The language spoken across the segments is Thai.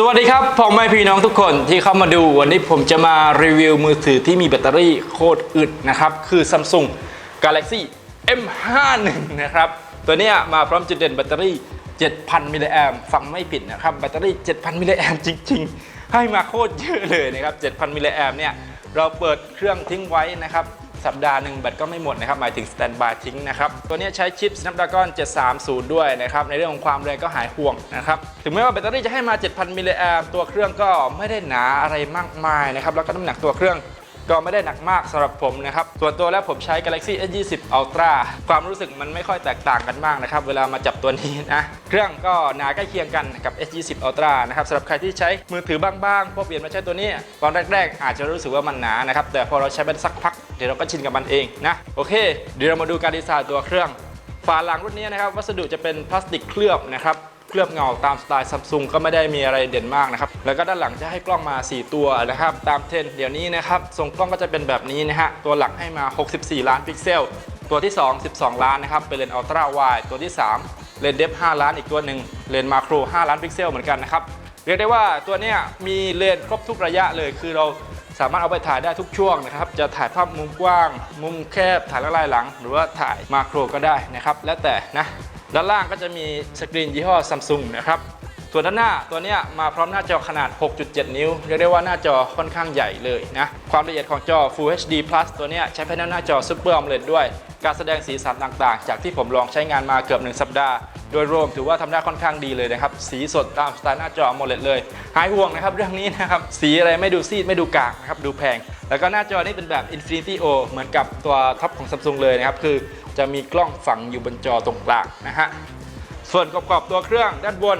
สวัสดีครับผมไม่พี่น้องทุกคนที่เข้ามาดู วันนี้ผมจะมารีวิวมือถือที่มีแบตเตอรี่โคตรอึดนะครับ คือ Samsung Galaxy M51 นะครับ ตัวนี้มาพร้อมจุดเด่นแบตเตอรี่ 7,000 มิลลิแอมฟังไม่ผิดนะครับ แบตเตอรี่ 7,000 มิลลิแอมจริง ๆ ให้มาโคตรเยอะเลยนะครับ 7,000 มิลลิแอมเนี่ย เราเปิดเครื่องทิ้งไว้นะครับ สัปดาห์หนึ่งแบตก็ไม่หมดนะครับหมายถึงสแตนบายทิ้งนะครับตัวนี้ใช้ชิป Snapdragon 730 ด้วยนะครับในเรื่องของความแรงก็หายห่วงนะครับถึงแม้ว่าแบตเตอรี่จะให้มา 7,000มิลลิแอมตัวเครื่องก็ไม่ได้หนาอะไรมากมายนะครับแล้วก็น้ำหนักตัวเครื่อง ก็ไม่ได้หนักมากสำหรับผมนะครับ ส่วนตัวแล้วผมใช้ Galaxy S20 Ultra ความรู้สึกมันไม่ค่อยแตกต่างกันมากนะครับ เวลามาจับตัวนี้นะ เครื่องก็หนาใกล้เคียงกันกับ S20 Ultra นะครับสำหรับใครที่ใช้มือถือบางๆพอเปลี่ยนมาใช้ตัวนี้ตอนแรกๆ อาจจะรู้สึกว่ามันหนานะครับแต่พอเราใช้ไปสักพักเดี๋ยวเราก็ชินกับมันเองนะโอเค เดี๋ยวเรามาดูการดีไซน์ตัวเครื่องฝาหลังรุ่นนี้นะครับวัสดุจะเป็นพลาสติกเคลือบนะครับ เคลือบเงาตามสไตล์ซัมซุงก็ไม่ได้มีอะไรเด่นมากนะครับ แล้วก็ด้านหลังจะให้กล้องมา 4 ตัวนะครับ ตามเทรนเดี๋ยวนี้นะครับทรงกล้องก็จะเป็นแบบนี้นะฮะ ตัวหลักให้มา 64 ล้านพิกเซล ตัวที่ 2 12 ล้านนะครับ เป็นเลนส์อัลตร้าไวด์ตัวที่ 3 เลนส์เดฟ5ล้านอีกตัวหนึ่งเลนส์มาโคร 5 ล้านพิกเซลเหมือนกันนะครับ เรียกได้ว่าตัวนี้มีเลนส์ครบทุกระยะเลย คือเราสามารถเอาไปถ่ายได้ทุกช่วงนะครับ จะถ่ายภาพมุมกว้าง มุมแคบ ถ่ายละลายหลัง หรือว่าถ่ายมาโครก็ได้นะครับ แล้วแต่นะ ด้านล่างก็จะมีสกรีนยี่ห้อซัมซุงนะครับส่วนด้านหน้าตัวนี้มาพร้อมหน้าจอขนาด 6.7 นิ้ว เรียกได้ว่าหน้าจอค่อนข้างใหญ่เลยนะ ความละเอียดของจอ Full HD Plus ตัวนี้ใช้แผงหน้าจอ Super AMOLED ด้วย การแสดงสีสันต่างๆ จากที่ผมลองใช้งานมาเกือบ 1 สัปดาห์ โดยรวมถือว่าทำได้ค่อนข้างดีเลยนะครับ สีสดตามสไตล์หน้าจอ AMOLED เลย หายห่วงนะครับเรื่องนี้นะครับ สีอะไรไม่ดูซีดไม่ดูกากนะครับ ดูแพง แล้วก็หน้าจอนี่เป็นแบบ Infinity O เหมือนกับตัวท็อปของ Samsung เลยนะครับ คือ จะมีกล้องฝังอยู่บนจอตรงกลางนะฮะส่วนกรอบๆตัวเครื่องด้านบน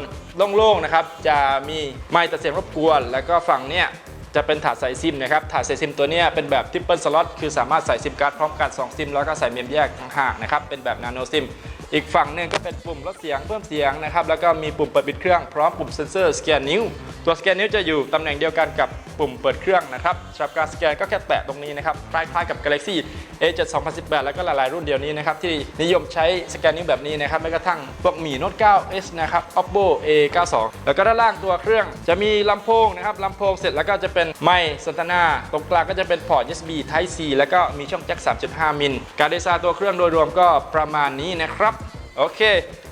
โล่งๆนะครับ จะมีไมค์ตัดเสียงรบกวน แล้วก็ฝั่งเนี้ยจะเป็นถาดใส่ซิมนะครับถาดใส่ซิมตัวเนี้ยเป็นแบบทริปเปิลสล็อตคือสามารถใส่ซิมการ์ดพร้อมกัน2ซิมแล้วก็ใส่เมมแยกทั้งห่างนะครับเป็นแบบนาโนซิม อีกฝั่งหนึ่งก็เป็นปุ่มลดเสียงเพิ่มเสียงนะครับแล้วก็มีปุ่มเปิดปิดเครื่องพร้อมปุ่มเซนเซอร์สแกนนิ้ว ตัวสแกนนิ้วจะอยู่ตำแหน่งเดียวกันกับปุ่มเปิดเครื่องนะครับสำหรับการสแกนก็แค่แตะตรงนี้นะครับคล้ายๆกับ Galaxy A7 2018 แล้วก็หลายๆรุ่นเดียวนี้นะครับที่นิยมใช้สแกนนิ้วแบบนี้นะครับแม้กระทั่งพวกหมี Note 9s นะครับ Oppo A92 แล้วก็ด้านล่างตัวเครื่องจะมีลำโพงนะครับลำโพงเสร็จแล้วก็จะเป็นไมค์สันทนาตรงกลางก็จะเป็นพอร์ต USB Type C แล้วก็มีช่องแจ็ค 3.5 มิล การดีไซน์ตัวเครื่องโดยรวมก็ประมาณนี้นะครับ โอเค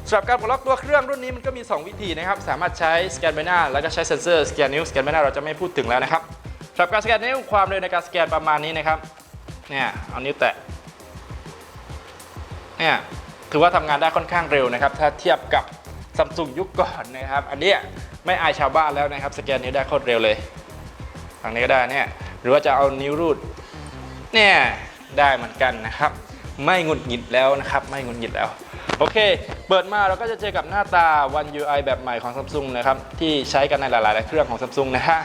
สำหรับการปลดล็อกตัวเครื่องรุ่นนี้มันก็มี 2 วิธีนะครับ สามารถใช้สแกนใบหน้า แล้วก็ใช้เซ็นเซอร์สแกนนิ้วสแกนใบหน้าเราจะไม่พูดถึงแล้วนะครับสำหรับการสแกนนิ้วความเร็วในการสแกนประมาณนี้นะครับเนี่ยเอานิ้วแตะเนี่ยถือว่าทำงานได้ค่อนข้างเร็วนะครับ ถ้าเทียบกับซัมซุงยุคก่อนนะครับ อันนี้ไม่อายชาวบ้านแล้วนะครับ สแกนนิ้วได้โคตรเร็วเลยฝั่งนี้ก็ได้เนี่ยหรือว่าจะเอานิ้วรูดเนี่ยได้เหมือนกันนะครับ ไม่หงุดหงิดแล้วนะครับ ไม่หงุดหงิดแล้ว โอเค เปิดมาเราก็จะเจอกับหน้าตา One UI แบบใหม่ของ Samsung นะครับ ที่ใช้กันในหลายๆ เครื่องของ Samsung นะฮะ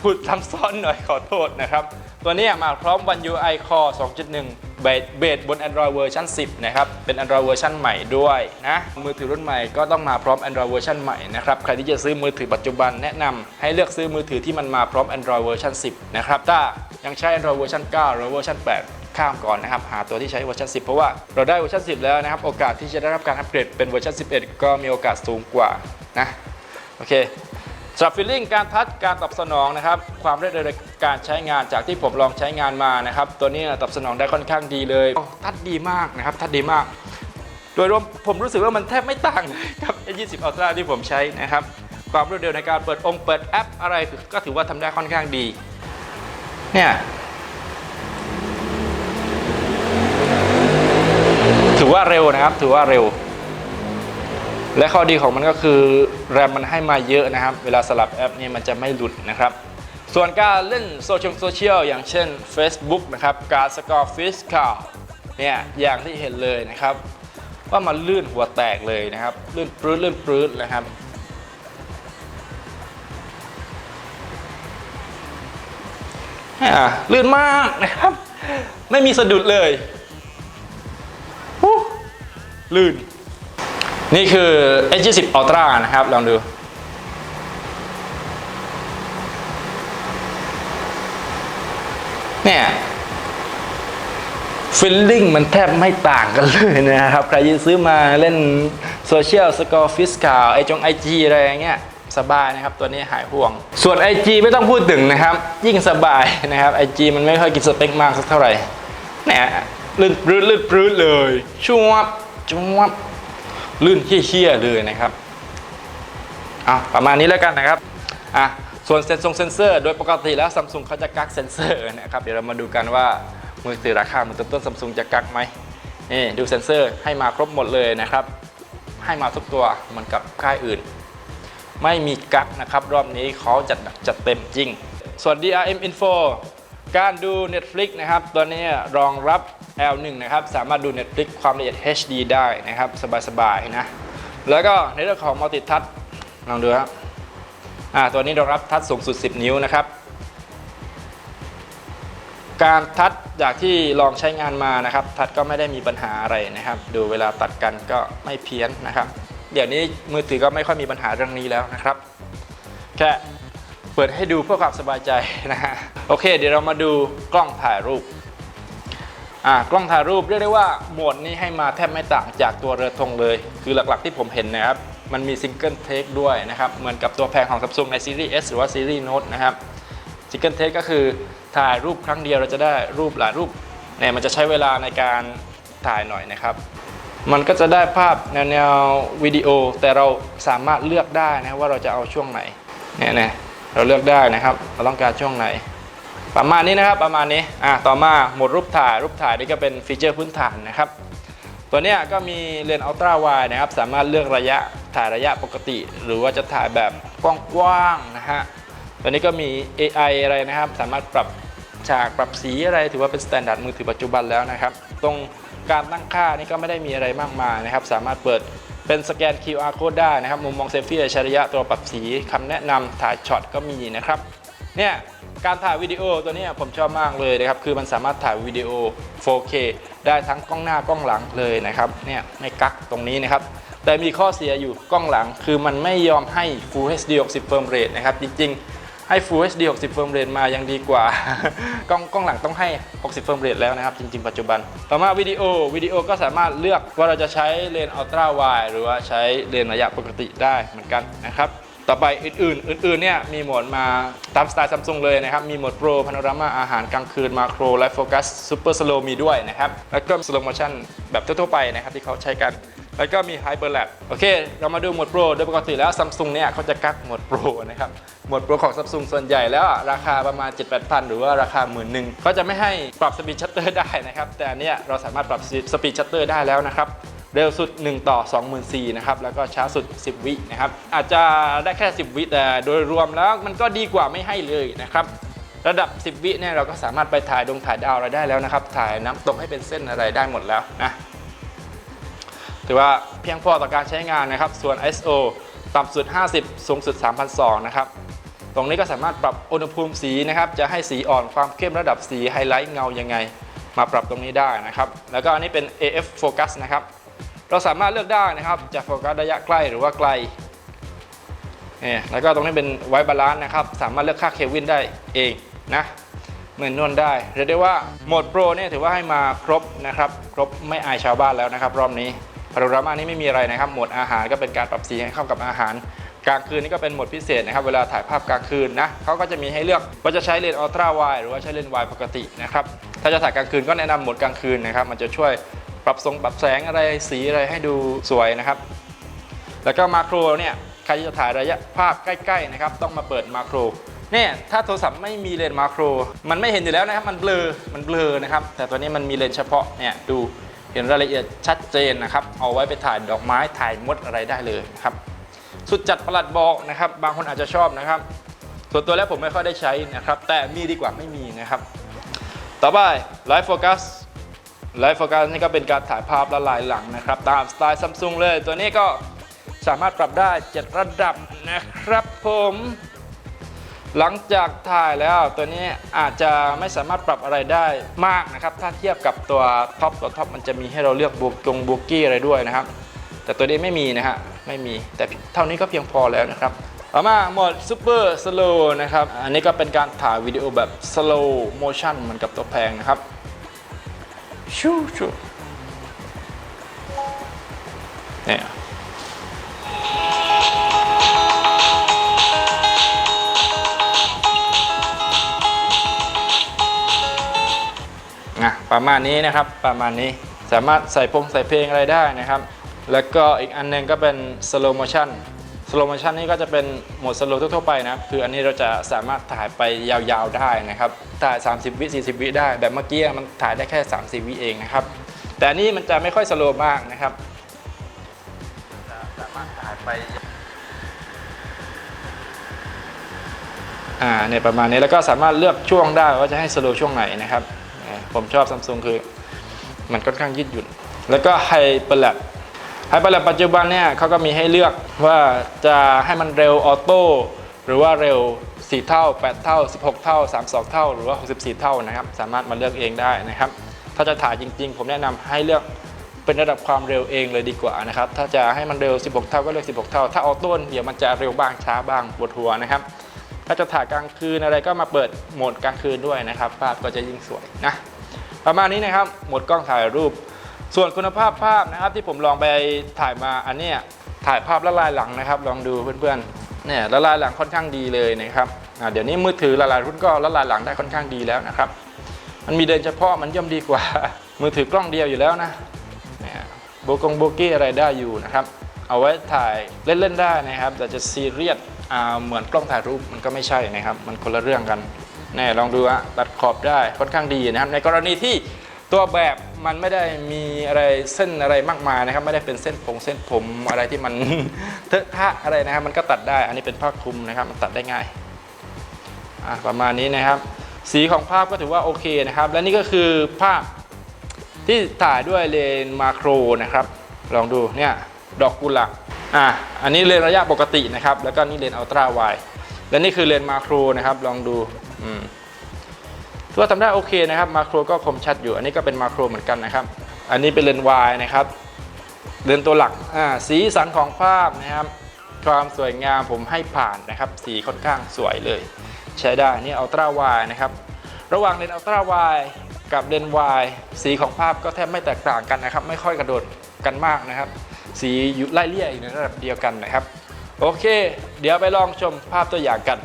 พูดซ้ำซ้อนหน่อยขอโทษนะครับ ตัวนี้มาพร้อม One UI Core 2.1เบสเบสบน Android เวอร์ชัน10 นะครับ เป็น Android เวอร์ชันใหม่ด้วยนะ มือถือรุ่นใหม่ก็ต้องมาพร้อม Android เวอร์ชันใหม่นะครับ ใครที่จะซื้อมือถือปัจจุบันแนะนำให้เลือกซื้อมือถือที่มันมาพร้อม Android เวอร์ชัน10 นะครับ ถ้ายังใช้ Android เวอร์ชัน9หรือเวอร์ชัน8 ข้ามก่อนนะครับ หาตัวที่ใช้เวอร์ชัน10 เพราะว่าเราได้เวอร์ชัน10 แล้วนะครับ โอกาสที่จะได้รับการอัปเกรดเป็นเวอร์ชัน11 ก็มีโอกาสสูงกว่านะโอเคสำหรับฟีลลิ่งการทัชการตอบสนองนะครับ ความเร็วในการใช้งานจากที่ผมลองใช้งานมานะครับ ตัวนี้ตอบสนองได้ค่อนข้างดีเลยทัชดีมากนะครับทัชดีมาก โดยรวมผมรู้สึกว่ามันแทบไม่ต่างเลยกับ A20 Ultra ที่ผมใช้นะครับ ความรวดเร็วในการเปิดองค์เปิดแอปอะไรก็ถือว่าทำได้ค่อนข้างดี เนี่ย อว่าเร็วนะครับ ถือว่าเร็ว และข้อดีของมันก็คือแรมมันให้มาเยอะนะครับ เวลาสลับแอปนี่มันจะไม่หลุดนะครับส่วนการเล่นโซเชียลโซเชียลอย่างเช่น Facebook นะครับ การสกอร์ฟิสคาเนี่ยอย่างที่เห็นเลยนะครับ ว่ามันลื่นหัวแตกเลยนะครับ ลื่นปลื้ดลื่นปลื้ดนะครับอ่าลื่นมากนะครับ ไม่มีสะดุดเลย ลื่น นี่คือ S20 Ultra นะครับ ลองดู เนี่ยฟิลลิ่งมันแทบไม่ต่างกันเลยนะครับ ใครจะซื้อมาเล่นโซเชียลสกอร์ฟิสกาไอจงไอจีอะไรอย่างเงี้ยสบายนะครับ ตัวนี้หายห่วง ส่วน IG ไม่ต้องพูดถึงนะครับ ยิ่งสบายนะครับ IG มันไม่ค่อยกินสเปคมากสักเท่าไหร่เนี่ยลื่นปรื้ดลื่นปรื้ดเลยช่ว บช่วบลื่นเฮี้ยๆเลยนะครับอะประมาณนี้แล้วกันนะครับอะส่วนเซนซงเซนเซอร์โดยปกติแล้วซัมซุงเขาจะกักเซนเซอร์นะครับเดี๋ยวเรามาดูกันว่ามือถือราคามือต้นๆซัมซุงจะกักไหมนี่ดูเซนเซอร์ให้มาครบหมดเลยนะครับ ให้มาทุกตัวเหมือนกับค่ายอื่น ไม่มีกักนะครับ รอบนี้เขาจัดจัดเต็มจริง ส่วน DRM Info การดู Netflix นะครับ ตัวนี้รองรับ L1 นะครับสามารถดู Netflix ความละเอียด HD ได้นะครับ สบายๆนะแล้วก็ในเรื่องของ Multi Touch ลองดูครับอ่าตัวนี้รองรับทัชสูงสุด 10 นิ้วนะครับ การทัดจากที่ลองใช้งานมานะครับ ทัดก็ไม่ได้มีปัญหาอะไรนะครับ ดูเวลาตัดกันก็ไม่เพี้ยนนะครับ เดี๋ยวนี้มือถือก็ไม่ค่อยมีปัญหาเรื่องนี้แล้วนะครับ แค่เปิดให้ดูเพื่อความสบายใจนะฮะโอเค เดี๋ยวเรามาดูกล้องถ่ายรูป อ่ากล้องถ่ายรูปเรียกได้ว่าโหมดนี้ให้มาแทบไม่ต่างจากตัวเรือธงเลย คือหลักๆที่ผมเห็นนะครับ มันมีซิงเกิลเทคด้วยนะครับ เหมือนกับตัวแพงของ Samsung ในซีรีส์ S หรือว่าซีรีส์ Note นะครับซิงเกิลเทคก็คือถ่ายรูปครั้งเดียวเราจะได้รูปหลายรูปเนี่ยมันจะใช้เวลาในการถ่ายหน่อยนะครับ มันก็จะได้ภาพแนวแนววิดีโอ แต่เราสามารถเลือกได้นะว่าเราจะเอาช่วงไหนเนี่ยนะเราเลือกได้นะครับ เราต้องการช่วงไหน ประมาณนี้นะครับประมาณนี้อะต่อมาโหมดรูปถ่ายรูปถ่ายนี่ก็เป็นฟีเจอร์พื้นฐานนะครับ ตัวเนี้ยก็มีเลนส์อัลตร้าไวด์นะครับสามารถเลือกระยะถ่ายระยะปกติ หรือว่าจะถ่ายแบบกว้างๆนะฮะตัวนี้ก็มี AI อะไรนะครับ สามารถปรับฉากปรับสีอะไรถือว่าเป็นสแตนดาร์ดมือถือปัจจุบันแล้วนะครับ ตรงการตั้งค่านี่ก็ไม่ได้มีอะไรมากมายนะครับ สามารถเปิดเป็นสแกน QR code ได้นะครับ มุมมองเซลฟี่อัจฉริยะตัวปรับสีคำแนะนำถ่ายช็อตก็มีนะครับ เนี่ย การถ่ายวิดีโอตัวนี้ผมชอบมากเลยนะครับ คือมันสามารถถ่ายวิดีโอ 4K ได้ทั้งกล้องหน้ากล้องหลังเลยนะครับ เนี่ยไม่กักตรงนี้นะครับ แต่มีข้อเสียอยู่กล้องหลัง คือมันไม่ยอมให้ Full HD 60 frame rate นะครับ จริงๆ ให้ Full HD 60 frame rate มายังดีกว่า กล้องกล้องหลังต้องให้ 60 frame rate แล้วนะครับ จริง ๆ ปัจจุบัน ต่อมาวิดีโอวิดีโอก็สามารถเลือกว่าเราจะใช้เลนส์ ultra wide หรือว่าใช้เลนส์ระยะปกติได้เหมือนกันนะครับ ต่อไปอื่นๆ อื่นๆ เนี่ยมีโหมดมาตามสไตล์ซัมซุงเลยนะครับ มีโหมดโปรพาโนรามาอาหารกลางคืนมาโครไลฟ์โฟกัสซูเปอร์สโลมีด้วยนะครับ แล้วก็สโลโมชั่นแบบทั่วๆไปนะครับที่เขาใช้กัน แล้วก็มีไฮเ p อร์แลบโอเค เรามาดูโหมดโปรโดยปกติแล้วซัมซุงเนี่ยเขาจะกักโหมดโปรนะครับโหมดโปรของซัมซุงส่วนใหญ่แล้วราคาประมาณ 7 8 0 0 0หรือว่าราคาหมื่นหนึ่งก็จะไม่ให้ปรับสปีดชัตเตอร์ได้นะครับ แต่อันเนี้ยเราสามารถปรับสปีดชัตเตอร์ได้แล้วนะครับ เร็วสุด 1 ต่อ 24,000นะครับ แล้วก็ช้าสุด 10 วินะครับ อาจจะได้แค่ 10 วิแต่โดยรวมแล้วมันก็ดีกว่าไม่ให้เลยนะครับ ระดับ 10 วิเนี่ยเราก็สามารถไปถ่ายดงถ่ายดาวอะไรได้แล้วนะครับ ถ่ายน้ำตกให้เป็นเส้นอะไรได้หมดแล้วนะถือว่าเพียงพอต่อการใช้งานนะครับ ส่วน ISO ต่ำสุด 50 สูงสุด 3,200 นะครับ ตรงนี้ก็สามารถปรับอุณหภูมิสีนะครับ จะให้สีอ่อนความเข้มระดับสีไฮไลท์เงายังไง มาปรับตรงนี้ได้นะครับ แล้วก็อันนี้เป็น AF Focus นะครับ เราสามารถเลือกได้นะครับ จะโฟกัสระยะใกล้หรือว่าไกลเนี่ยแล้วก็ตรงนี้เป็นไวบาลานซ์นะครับ สามารถเลือกค่าเควินได้เองนะเหมือนนวลได้เรียกได้ว่าโหมดโปรเนี่ยถือว่าให้มาครบนะครับ ครบไม่อายชาวบ้านแล้วนะครับ รอบนี้พารามานี่ไม่มีอะไรนะครับ โหมดอาหารก็เป็นการปรับสีให้เข้ากับอาหาร กลางคืนนี่ก็เป็นโหมดพิเศษนะครับ เวลาถ่ายภาพกลางคืนนะเขาก็จะมีให้เลือกว่าจะใช้เลนส์อัลตร้าไวหรือว่าใช้เลนส์ไวปกตินะครับ ถ้าจะถ่ายกลางคืนก็แนะนำโหมดกลางคืนนะครับ มันจะช่วย ปรับทรงปรับแสงอะไรสีอะไรให้ดูสวยนะครับ แล้วก็มาโครเนี่ยใครจะถ่ายระยะภาพใกล้ๆนะครับต้องมาเปิดมาโครเนี่ยถ้าโทรศัพท์ไม่มีเลนส์มาโคร มันไม่เห็นอยู่แล้วนะครับ มันเบลอ มันเบลอนะครับ แต่ตัวนี้มันมีเลนส์เฉพาะ เนี่ยดูเห็นรายละเอียดชัดเจนนะครับ เอาไว้ไปถ่ายดอกไม้ถ่ายมดอะไรได้เลยครับ สุดจัดประหลัดบอกนะครับ บางคนอาจจะชอบนะครับ ส่วนตัวแล้วผมไม่ค่อยได้ใช้นะครับ แต่มีดีกว่าไม่มีนะครับ ต่อไปไลฟ์โฟกัส Live Focus Live Focus นี่ก็เป็นการถ่ายภาพละลายหลังนะครับ ตามสไตล์ซัมซุงเลย ตัวนี้ก็สามารถปรับได้ 7 ระดับนะครับผม หลังจากถ่ายแล้วตัวนี้อาจจะไม่สามารถปรับอะไรได้มากนะครับ ถ้าเทียบกับตัวท็อปตัวท็อปมันจะมีให้เราเลือกบวกกงบวกกี้อะไรด้วยนะครับ แต่ตัวนี้ไม่มีนะฮะไม่มีแต่เท่านี้ก็เพียงพอแล้วนะครับต่อมาโหมด Super Slow นะครับ อันนี้ก็เป็นการถ่ายวิดีโอแบบ Slow Motion เหมือนกับตัวแพงนะครับ ชูชูเนี่ยนะประมาณนี้นะครับประมาณนี้สามารถใส่พงใส่เพลงอะไรได้นะครับ แล้วก็อีกอันนึงก็เป็นสโลโมชั่น สโลโมชันนี่ก็จะเป็นโหมด slow ทั่วๆไปนะครับคืออันนี้เราจะสามารถถ่ายไปยาวๆได้นะครับถ่าย 30 วิ 40 วิได้แบบเมื่อกี้มันถ่ายได้แค่ 30 วิเองนะครับแต่อันนี้มันจะไม่ค่อย slow มากนะครับสามารถถ่ายไปอ่าเนี่ยประมาณนี้แล้วก็สามารถเลือกช่วงได้ว่าจะให้สโลช่วงไหนนะครับผมชอบซัมซุงคือมันค่อนข้างยืดหยุ่นแล้วก็ไฮเปอร์แลบ ไฮเปอร์แลบปัจจุบันเนี่ยเขาก็มีให้เลือกว่าจะให้มันเร็วออโต้หรือว่าเร็ว 4 เท่า 8 เท่า 16 เท่า 32 เท่า หรือว่า 64 เท่านะครับ สามารถมาเลือกเองได้นะครับ ถ้าจะถ่ายจริง ๆ ผมแนะนำให้เลือกเป็นระดับความเร็วเองเลยดีกว่านะครับ ถ้าจะให้มันเร็ว 16 เท่าก็เลือก 16 เท่า ถ้าออโต้เดี๋ยวมันจะเร็วบ้างช้าบ้างปวดหัวนะครับ ถ้าจะถ่ายกลางคืนอะไรก็มาเปิดโหมดกลางคืนด้วยนะครับ ภาพก็จะยิ่งสวยนะ ประมาณนี้นะครับ โหมดกล้องถ่ายรูป ส่วนคุณภาพภาพนะครับที่ผมลองไปถ่ายมาอันเนี้ยถ่ายภาพละลายหลังนะครับ ลองดูเพื่อนๆเนี่ยละลายหลังค่อนข้างดีเลยนะครับเดี๋ยวนี้มือถือละลายรุ่นก็ละลายหลังได้ค่อนข้างดีแล้วนะครับ มันมีเดินเฉพาะมันย่อมดีกว่า มือถือกล้องเดียวอยู่แล้วนะเนี่ยโบกงโบกี้อะไรได้อยู่นะครับ เอาไว้ถ่ายเล่นๆได้นะครับ แต่จะซีเรียสเหมือนกล้องถ่ายรูปมันก็ไม่ใช่นะครับ มันคนละเรื่องกันแน่ลองดูอะตัดขอบได้ค่อนข้างดีนะครับ ในกรณีที่ ตัวแบบมันไม่ได้มีอะไรเส้นอะไรมากมายนะครับ ไม่ได้เป็นเส้นผมเส้นผมอะไรที่มันเทอะทะอะไรนะครับ มันก็ตัดได้ อันนี้เป็นผ้าคลุมนะครับ มันตัดได้ง่ายอะประมาณนี้นะครับ สีของภาพก็ถือว่าโอเคนะครับ และนี่ก็คือภาพที่ถ่ายด้วยเลนส์มาโครนะครับ ลองดูเนี่ยดอกกุหลาบอะอันนี้เลนระยะปกตินะครับ แล้วก็นี่เลนอัลตร้าไวและนี่คือเลนมาโครนะครับ ลองดูอืม ถือว่าทำได้โอเคนะครับมาโครก็คมชัดอยู่ อันนี้ก็เป็นมาโครเหมือนกันนะครับ อันนี้เป็นเลนส์วายนะครับเลนส์ตัวหลักอ่าสีสันของภาพนะครับ ความสวยงามผมให้ผ่านนะครับ สีค่อนข้างสวยเลย ใช้ได้นี่อัลตร้าไวนะครับ ระหว่างเลนส์อัลตร้าไวกับเลนส์วายสีของภาพก็แทบไม่แตกต่างกันนะครับ ไม่ค่อยกระโดดกันมากนะครับ สีอยู่ไล่เลี่ยอยู่ในระดับเดียวกันนะครับ โอเค เดี๋ยวไปลองชมภาพตัวอย่างกัน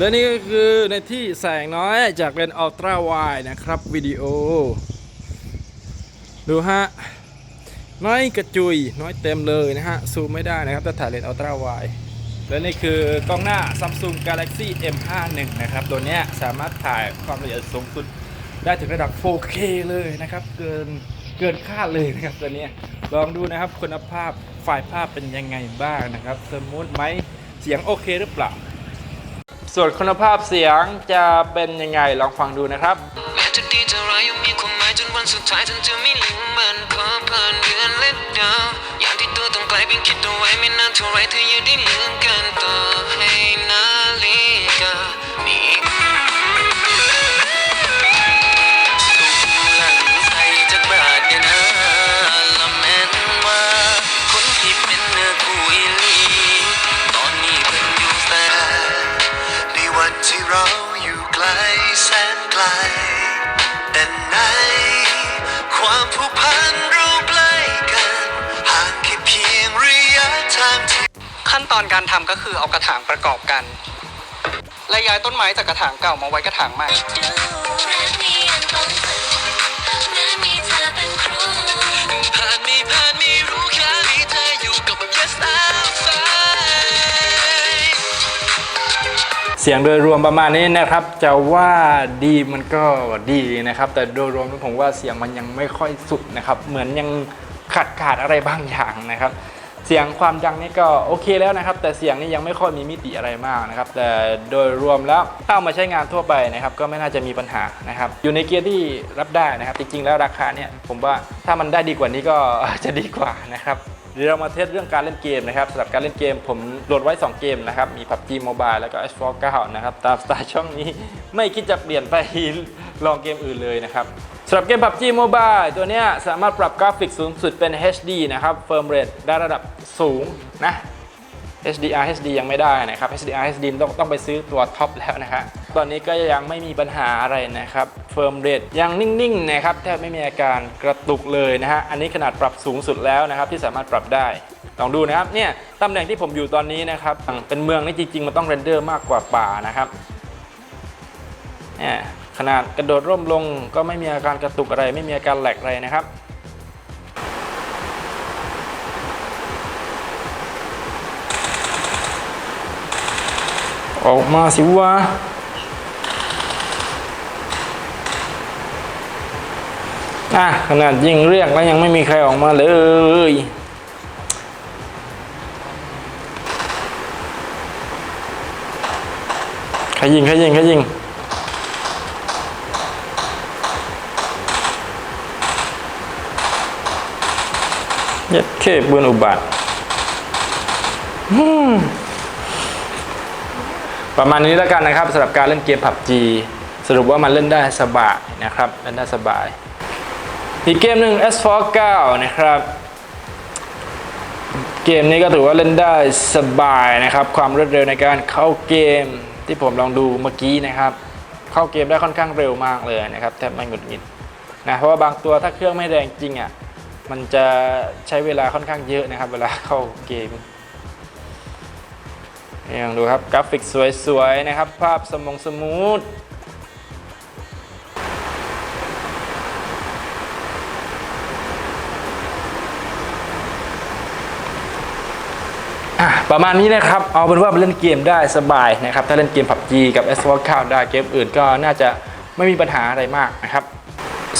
และนี่ก็คือในที่แสงน้อยจากเลนส์อัลตร้าไวนะครับวิดีโอ ดูฮะ น้อยกระจุย น้อยเต็มเลยนะฮะ ซูมไม่ได้นะครับถ้าถ่ายเลนส์อัลตร้าไวและนี่คือกล้องหน้า Samsung Galaxy M51 นะครับ ตัวนี้สามารถถ่ายความละเอียดสูงสุดได้ถึงระดับ 4K เลยนะครับ เกินเกินคาดเลยนะครับตัวนี้ลองดูนะครับคุณภาพไฟล์ภาพเป็นยังไงบ้างนะครับ สมูทไหมเสียงโอเคหรือเปล่า ส่วนคุณภาพเสียงจะเป็นยังไงลองฟังดูนะครับจะดีจะร้ายยังมีความหมายจนวันสุดท้ายฉันจะไม่ลืมมันขอผ่านเดือนและดาวอย่างที่ตัวต้องไกลเพียงคิดเอาไว้ไม่นานเท่าไรเธอยังได้ลืมกันต่อให้นาฬิกานี้ พันเราใกล้กันห่างแค่เพียงระยะทางที่ขั้นตอนการทำก็คือเอากระถางประกอบกัน และย้ายต้นไม้จากกระถางเก่ามาไว้กระถางใหม่ สียงโดยรวมประมาณนี้นะครับ จะว่าดีมันก็ดีนะครับ แต่โดยรวมผมว่าเสียงมันยังไม่ค่อยสุดนะครับ เหมือนยังขาดขาดอะไรบางอย่างนะครับ เสียงความดังนี่ก็โอเคแล้วนะครับ แต่เสียงนี่ยังไม่ค่อยมีมิติอะไรมากนะครับ แต่โดยรวมแล้วถ้าเอามาใช้งานทั่วไปนะครับ ก็ไม่น่าจะมีปัญหานะครับ อยู่ในเกียร์ที่รับได้นะครับ จริงๆแล้วราคาเนี่ยผมว่าถ้ามันได้ดีกว่านี้ก็จะดีกว่านะครับ เดี๋ยวเรามาเทสเรื่องการเล่นเกมนะครับสำหรับการเล่นเกมผมโหลดไว้ 2 เกมนะครับ มี PUBG Mobile แล้วก็ H4 9นะครับ ตามสไตล์ช่องนี้ไม่คิดจะเปลี่ยนไปลองเกมอื่นเลยนะครับสำหรับเกม PUBG Mobile ตัวเนี้ยสามารถปรับกราฟิกสูงสุดเป็น HD นะครับเฟิร์มเรทได้ระดับสูงนะ HDR HD ยังไม่ได้นะครับ HDR HD ต้องต้องไปซื้อตัวท็อปแล้วนะครับตอนนี้ก็ยังไม่มีปัญหาอะไรนะครับเฟิร์มเรทยังนิ่งๆนะครับแทบไม่มีอาการกระตุกเลยนะฮะอันนี้ขนาดปรับสูงสุดแล้วนะครับที่สามารถปรับได้ลองดูนะครับเนี่ยตำแหน่งที่ผมอยู่ตอนนี้นะครับเป็นเมืองนี่จริงๆมันต้องเรนเดอร์มากกว่าป่านะครับเนี่ยขนาดกระโดดร่มลงก็ไม่มีอาการกระตุกอะไร ไม่มีอาการแหลกอะไรนะครับ ออกมาสิวะอะขนาดยิงเรียกแล้วยังไม่มีใครออกมาเลยใครยิงใครยิงใครยิงเย็ดเคปืนอุบัติ ประมาณนี้แล้วกันนะครับสำหรับการเล่นเกม PUBG สรุปว่ามันเล่นได้สบายนะครับเล่นได้สบาย อีกเกมหนึ่ง S49 นะครับ เกมนี้ก็ถือว่าเล่นได้สบายนะครับ ความรวดเร็วในการเข้าเกมที่ผมลองดูเมื่อกี้นะครับ เข้าเกมได้ค่อนข้างเร็วมากเลยนะครับแทบไม่หงุดหงิดนะเพราะว่าบางตัวถ้าเครื่องไม่แรงจริงอะมันจะใช้เวลาค่อนข้างเยอะนะครับ เวลาเข้าเกม ยังดูครับกราฟิกสวยๆนะครับ ภาพสมองสมูทอะประมาณนี้นะครับ เอาเป็นว่าเล่นเกมได้สบายนะครับ ถ้าเล่นเกม PUBG กับ s w o r d ได้เกมอื่นก็น่าจะไม่มีปัญหาอะไรมากนะครับ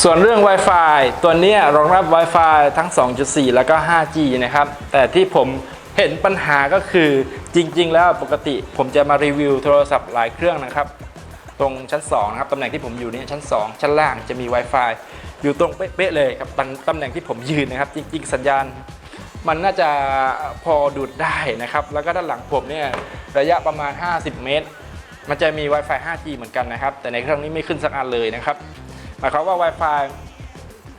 ส่วนเรื่อง Wi-Fi ตัวนี้รองรับ Wi-Fi ทั้ง 2.4 แล้วก็ 5G นะครับ แต่ที่ผมเห็นปัญหาก็คือ จริง ๆ แล้วปกติผมจะมารีวิวโทรศัพท์หลายเครื่องนะครับ ตรงชั้น2นะครับตำแหน่งที่ผมอยู่นี่ชั้น 2 ชั้นล่างจะมี Wi-Fi อยู่ตรงเป๊ะๆเลยครับตำตำแหน่งที่ผมยืนนะครับ จริง ๆ สัญญาณ มันน่าจะพอดูดได้นะครับ แล้วก็ด้านหลังผมเนี่ยระยะประมาณ 50 เมตร มันจะมี Wi-Fi 5G เหมือนกันนะครับ แต่ในเครื่องนี้ไม่ขึ้นสักอันเลยนะครับหมายความว่า Wi-Fi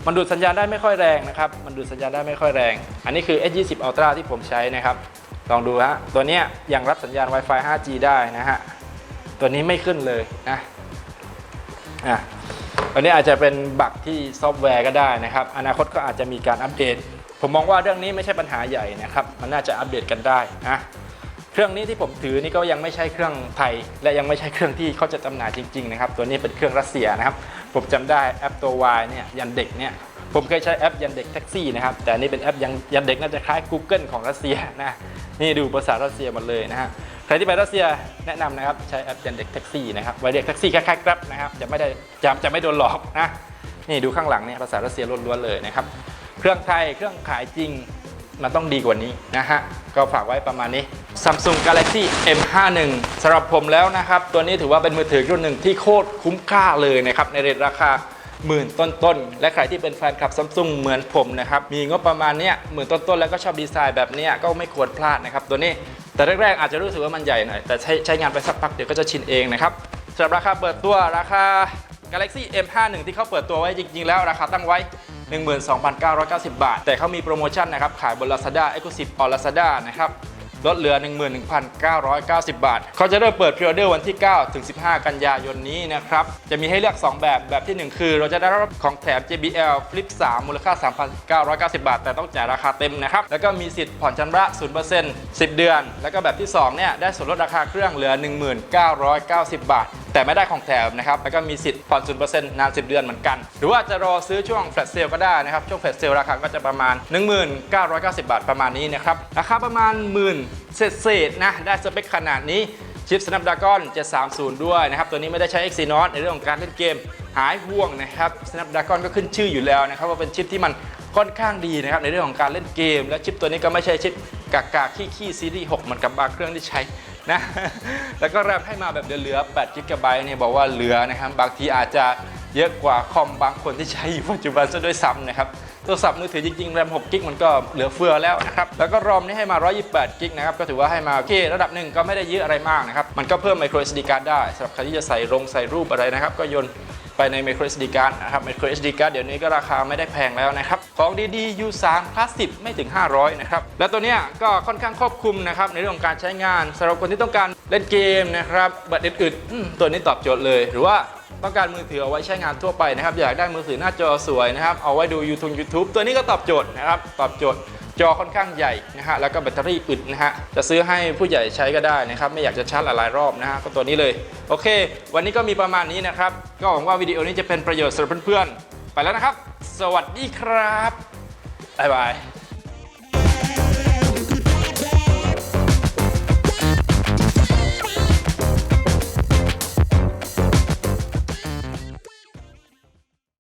มันดูดสัญญาณได้ไม่ค่อยแรงนะครับ มันดูดสัญญาณได้ไม่ค่อยแรง อันนี้คือ S20 Ultra ที่ผมใช้นะครับ ลองดูฮะ ตัวนี้ยังรับสัญญาณ Wi-Fi 5G ได้นะฮะ ตัวนี้ไม่ขึ้นเลยนะอะอันนี้อาจจะเป็นบั๊กที่ซอฟต์แวร์ก็ได้นะครับ อนาคตก็อาจจะมีการอัปเดต ผมมองว่าเรื่องนี้ไม่ใช่ปัญหาใหญ่นะครับ มันน่าจะอัปเดตกันได้นะเครื่องนี้ที่ผมถือนี่ก็ยังไม่ใช่เครื่องไทย และยังไม่ใช่เครื่องที่เขาจะจำหน่ายจริงๆนะครับ ตัวนี้เป็นเครื่องรัสเซียนะครับ ผมจำได้แอปตัว Y เนี่ยยันเด็กเนี่ยผมเคยใช้แอปยันเด็กแท็กซี่นะครับ แต่นนี่เป็นแอปยันยันเด็กน่าจะคล้าย Google ของรัสเซียนะ นี่ดูภาษารัสเซียหมดเลยนะฮะใครที่ไปรัสเซียแนะนำนะครับใช้แอปยันเด็กแท็กซี่นะครับไว้เรียกแท็กซี่คล้ายๆ Grab นะครับจะไม่ได้จะจะไม่โดนหลอกนะนี่ดูข้างหลังเนี่ยภาษารัสเซียล้วนๆเลยนะครับเครื่องไทยเครื่องขายจริงมันต้องดีกว่านี้นะฮะก็ฝากไว้ประมาณนี้ Samsung Galaxy M51 สำหรับผมแล้วนะครับ ตัวนี้ถือว่าเป็นมือถือรุ่นหนึ่งที่โคตรคุ้มค่าเลยนะครับในเรทราคา หมื่นต้นๆ และใครที่เป็นแฟนคลับ Samsung เหมือนผมนะครับมีงบประมาณเนี้ยหมื่นต้นๆ แล้วก็ชอบดีไซน์แบบเนี้ยก็ไม่ควรพลาดนะครับตัวนี้แต่แรกๆอาจจะรู้สึกว่ามันใหญ่หน่อยแต่ใช้ใช้งานไปสักพักเดี๋ยวก็จะชินเองนะครับสำหรับราคาเปิดตัวราคา Galaxy M51 ที่เขาเปิดตัวไว้จริง ๆ แล้วราคาตั้งไว้ 12,990 บาท แต่เขามีโปรโมชั่นนะครับขายบน Lazada Exclusive on Lazada นะครับ ลดเหลือ 11,990 บาท เขาจะเริ่มเปิดพรีออเดอร์วันที่ 9 ถึง 15 กันยายนนี้นะครับ จะมีให้เลือก 2 แบบ แบบที่ 1 คือ เราจะได้รับของแถม JBL Flip 3 มูลค่า 3,990 บาท แต่ต้องจ่ายราคาเต็มนะครับ แล้วก็มีสิทธิ์ผ่อนชำระ 0% 10 เดือน แล้วก็แบบที่ 2 เนี่ย ได้ส่วนลดราคาเครื่องเหลือ 1990 บาท แต่ไม่ได้ของแถมนะครับแล้วก็มีสิทธิ์ผ่อน0%นาน 10 เดือนเหมือนกัน หรือว่าจะรอซื้อช่วงแฟลชเซลก็ได้นะครับ ช่วงแฟลชเซลราคาก็จะประมาณ 1990 บาทประมาณนี้นะครับ ราคาประมาณหมื่นเศษๆนะ ได้สเปคขนาดนี้ชิป Snapdragon 730 ด้วยนะครับ ตัวนี้ไม่ได้ใช้ Exynos ในเรื่องของการเล่นเกมหายห่วงนะครับ Snapdragon ก็ขึ้นชื่ออยู่แล้วนะครับว่าเป็นชิปที่มันค่อนข้างดีนะครับในเรื่องของการเล่นเกม และชิปตัวนี้ก็ไม่ใช่ชิปกากาขี้ขี้ซีรีส์6เหมือนกับบางเครื่องที่ใช้ นะ แล้วก็แรมให้มาแบบเหลือ8 g b เนี่ยบอกว่าเหลือนะครับ บางทีอาจจะเยอะกว่าคอมบางคนที่ใช้อยู่ปัจจุบันซะด้วยซ้ำนะครับโทรศัพท์มือถือจริงๆแรม6กิกมันก็เหลือเฟือแล้วนะครับ แล้วก็รอมนี่ให้มา 128กิกนะครับ ก็ถือว่าให้มาโอเคระดับหนึ่งก็ไม่ได้เยอะอะไรมากนะครับ มันก็เพิ่ม micro SD card ได้สำหรับใครที่จะใส่ลงใส่รูปอะไรนะครับ ก็โยน ไปใน micro SD card นะครับ micro SD card เดี๋ยวนี้ก็ราคาไม่ได้แพงแล้วนะครับ ของดี ๆ U3 Classic ไม่ถึง 500 นะครับ แล้วตัวเนี้ยก็ค่อนข้างครอบคลุมนะครับ ในเรื่องของการใช้งานสำหรับคนที่ต้องการเล่นเกมนะครับบัตรอื่นๆอืมตัวนี้ตอบโจทย์เลย หรือว่าต้องการมือถือเอาไว้ใช้งานทั่วไปนะครับ อยากได้มือถือหน้าจอสวยนะครับ เอาไว้ดู YouTube YouTube ตัวนี้ก็ตอบโจทย์นะครับ ตอบโจทย์ จอค่อนข้างใหญ่นะฮะแล้วก็แบตเตอรี่อึดนะฮะจะซื้อให้ผู้ใหญ่ใช้ก็ได้นะครับไม่อยากจะชาร์จหลายรอบนะฮะก็ตัวนี้เลยโอเค วันนี้ก็มีประมาณนี้นะครับก็หวังว่าวิดีโอนี้จะเป็นประโยชน์สำหรับเพื่อนๆไปแล้วนะครับ สวัสดีครับบ๊ายบาย